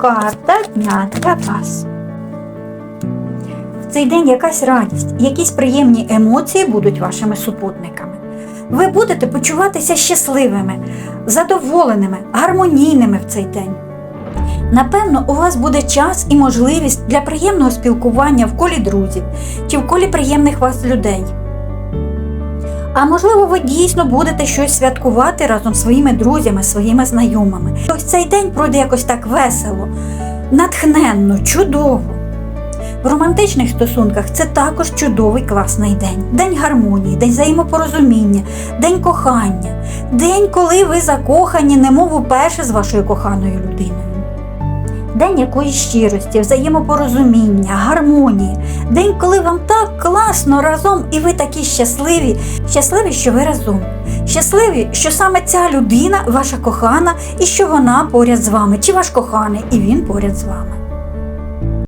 Карта дня для вас. В цей день якась радість, якісь приємні емоції будуть вашими супутниками. Ви будете почуватися щасливими, задоволеними, гармонійними в цей день. Напевно, у вас буде час і можливість для приємного спілкування в колі друзів чи в колі приємних вас людей. А можливо, ви дійсно будете щось святкувати разом з своїми друзями, своїми знайомими. Ось цей день пройде якось так весело, натхненно, чудово. В романтичних стосунках це також чудовий класний день. День гармонії, день взаємопорозуміння, день кохання, день, коли ви закохані, немов уперше з вашою коханою людиною. День якоїсь щирості, взаємопорозуміння, гармонії. День, коли вам так класно разом, і ви такі щасливі, щасливі, що ви разом. Щасливі, що саме ця людина ваша кохана, і що вона поряд з вами, чи ваш коханий, і він поряд з вами.